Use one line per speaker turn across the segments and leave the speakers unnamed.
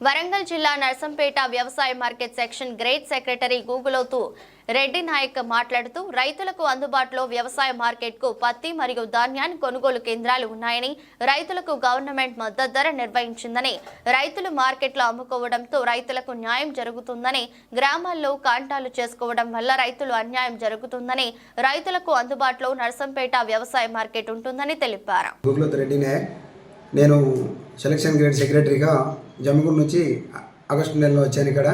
వరంగల్ జిల్లా నర్సంపేట వ్యవసాయ market section grade secretary Guguloth Reddy Naik మాట్లాడుతూ రైతులకు అందుబాటులో వ్యవసాయ మార్కెట్కు పత్తి మరియు ధాన్యాన్ని కొనుగోలు కేంద్రాలు ఉన్నాయని రైతులకు గవర్నమెంట్ మద్దతు ధర నిర్వహించిందని రైతులు మార్కెట్లో అమ్ముకోవడంతో రైతులకు న్యాయం జరుగుతుందని గ్రామాల్లో కాంటాలు చేసుకోవడం వల్ల రైతులు అన్యాయం జరుగుతుందని రైతులకు అందుబాటులో నర్సంపేట వ్యవసాయ మార్కెట్ ఉంటుందని తెలిపారు.
నేను సెలక్షన్ గ్రేడ్ సెక్రటరీగా జమ్మిగూడ నుంచి ఆగస్టు నెలలో వచ్చాను ఇక్కడ.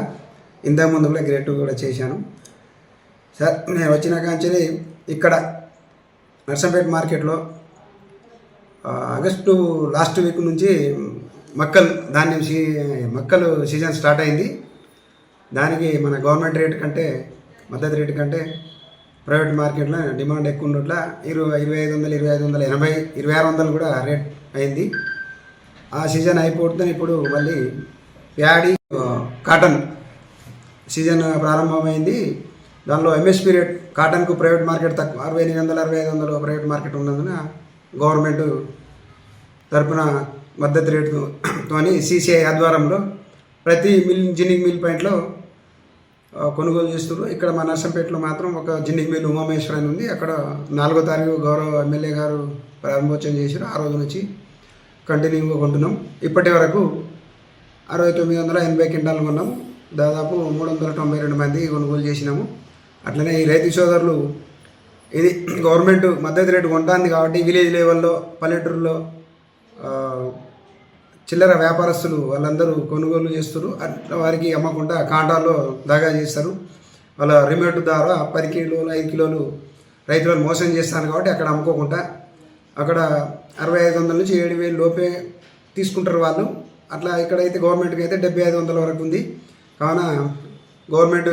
ఇంతకు ముందు కూడా గ్రేడ్ టూ కూడా చేశాను. సార్ నేను వచ్చిన కాంచి ఇక్కడ నర్సంపేట మార్కెట్లో ఆగస్టు లాస్ట్ వీక్ నుంచి మక్కలు ధాన్యం సీ మక్కలు సీజన్ స్టార్ట్ అయింది. దానికి మన గవర్నమెంట్ రేట్ కంటే మద్దతు రేటు కంటే ప్రైవేట్ మార్కెట్లో డిమాండ్ ఎక్కువ ఉండట్ల ఇరవై ఇరవై ఐదు వందలు ఇరవై ఐదు వందలు ఎనభై ఇరవై ఆరు వందలు కూడా రేట్ అయింది. ఆ సీజన్ అయిపోతుంది ఇప్పుడు మళ్ళీ ప్యాడీ కాటన్ సీజన్ ప్రారంభమైంది. దానిలో ఎంఎస్పీ రేట్ కాటన్కు ప్రైవేట్ మార్కెట్ తక్కువ అరవై ఎనిమిది వందల అరవై ఐదు వందలు ప్రైవేట్ మార్కెట్ ఉన్నందున గవర్నమెంట్ తరపున మద్దతు రేటుతోని సీసీఐ ఆధ్వర్యంలో ప్రతి మిల్ జిన్నింగ్ మిల్ పాయింట్లో కొనుగోలు చేస్తున్నారు ఇక్కడ మా నర్సంపేటలో మాత్రం ఒక జిన్నింగ్ మిల్ ఉమామేశ్వర అని ఉంది. అక్కడ నాలుగో తారీఖు గౌరవ ఎమ్మెల్యే గారు ప్రారంభోత్సవం చేశారు. ఆ రోజు నుంచి కంటిన్యూగా కొంటున్నాం. ఇప్పటి వరకు అరవై తొమ్మిది వందల ఎనభై క్వింటాలు కొన్నాము దాదాపు మూడు వందల తొంభై రెండు మంది కొనుగోలు చేసినాము. అట్లనే ఈ రైతు సోదరులు ఇది గవర్నమెంట్ మద్దతు రేటు కొంటుంది కాబట్టి విలేజ్ లెవెల్లో పల్లెటూరులో చిల్లర వ్యాపారస్తులు వాళ్ళందరూ కొనుగోలు చేస్తారు అట్లా వారికి అమ్మకుండా కాంటాల్లో దాగా చేస్తారు. వాళ్ళ రిమోట్ ద్వారా పది కిలోలు ఐదు కిలోలు రైతులను మోసం చేస్తాను కాబట్టి అక్కడ అమ్ముకోకుండా అక్కడ అరవై ఐదు వందల నుంచి ఏడు వేలు లోపే తీసుకుంటారు వాళ్ళు. అట్లా ఇక్కడైతే గవర్నమెంట్కి అయితే డెబ్బై ఐదు వందల వరకు ఉంది. కావున గవర్నమెంట్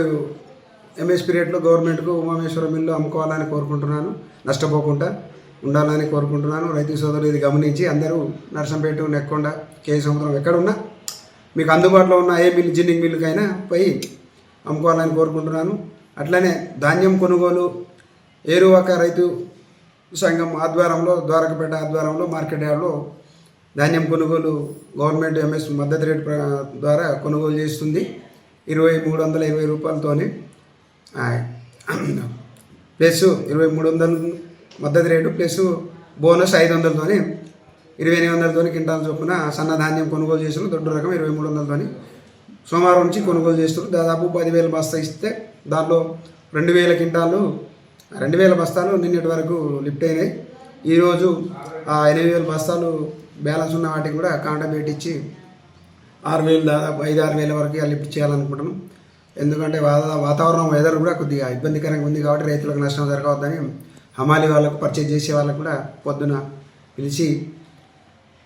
ఎంఎస్పీ రేట్లో గవర్నమెంట్కు ఉమామేశ్వరం మిల్లు అమ్ముకోవాలని కోరుకుంటున్నాను. నష్టపోకుండా ఉండాలని కోరుకుంటున్నాను. రైతు సోదరులు ఇది గమనించి అందరూ నర్సంపేట నెక్కొండ కే సముద్రం ఎక్కడున్నా మీకు అందుబాటులో ఉన్న ఏ మిల్లు జిన్నింగ్ మిల్లుకైనా పోయి అమ్ముకోవాలని కోరుకుంటున్నాను. అట్లనే ధాన్యం కొనుగోలు ఏరువాక రైతు సంఘం ఆధ్వర్యంలో ద్వారకపేట ఆధ్వర్యంలో మార్కెట్ యార్డ్లో ధాన్యం కొనుగోలు గవర్నమెంట్ ఎంఎస్ మద్దతు రేటు ద్వారా కొనుగోలు చేస్తుంది. ఇరవై మూడు వందల ఇరవై రూపాయలతోని ప్లస్ ఇరవై మూడు వందలు మద్దతు రేటు ప్లస్ బోనస్ ఐదు వందలతోని ఇరవై ఎనిమిది వందలతోని క్వింటాల్ చొప్పున సన్న ధాన్యం కొనుగోలు చేస్తున్నారు దొడ్డు రకం ఇరవై మూడు వందలతోని సోమవారం నుంచి కొనుగోలు చేస్తున్నారు. దాదాపు పదివేల బస్తా ఇస్తే దాంట్లో రెండు వేల క్వింటాలు రెండు వేల బస్తాలు నిన్నటి వరకు లిఫ్ట్ అయినాయి. ఈరోజు ఆ ఎనిమిది వేల బస్తాలు బ్యాలెన్స్ ఉన్న వాటికి కూడా కాంటా పెట్టించి ఆరు వేలు దాదాపు ఐదు ఆరు వేల వరకు లిఫ్ట్ చేయాలనుకుంటున్నాం. ఎందుకంటే వాతావరణం వెదర్ కూడా కొద్దిగా ఇబ్బందికరంగా ఉంది కాబట్టి రైతులకు నష్టం జరగవద్దని హమాలి వాళ్ళకు పర్చేజ్ చేసే వాళ్ళకు కూడా పొద్దున పిలిచి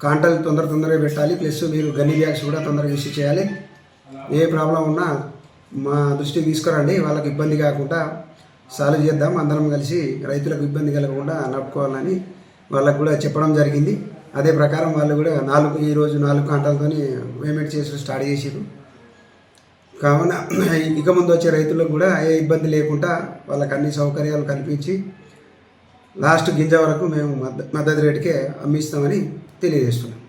కాంటలు తొందర తొందరగా పెట్టాలి. ప్లస్ మీరు గన్ని బ్యాగ్స్ కూడా తొందరగా ఇష్యూ చేయాలి. ఏ ప్రాబ్లం ఉన్నా మా దృష్టికి తీసుకురండి. వాళ్ళకి ఇబ్బంది కాకుండా సాల్వ్ చేద్దాం. అందరం కలిసి రైతులకు ఇబ్బంది కలగకుండా నడుపుకోవాలని వాళ్ళకు కూడా చెప్పడం జరిగింది. అదే ప్రకారం వాళ్ళు కూడా నాలుగు ఈరోజు నాలుగు కాంటాలతో పేమెంట్ చేసి స్టార్ట్ చేసారు కావున ఇక ముందు వచ్చే రైతులకు కూడా ఏ ఇబ్బంది లేకుండా వాళ్ళకి అన్ని సౌకర్యాలు కల్పించి లాస్ట్ గింజ వరకు మేము మద్ద మద్దతు రేటుకే అమ్మిస్తామని తెలియజేస్తున్నాం.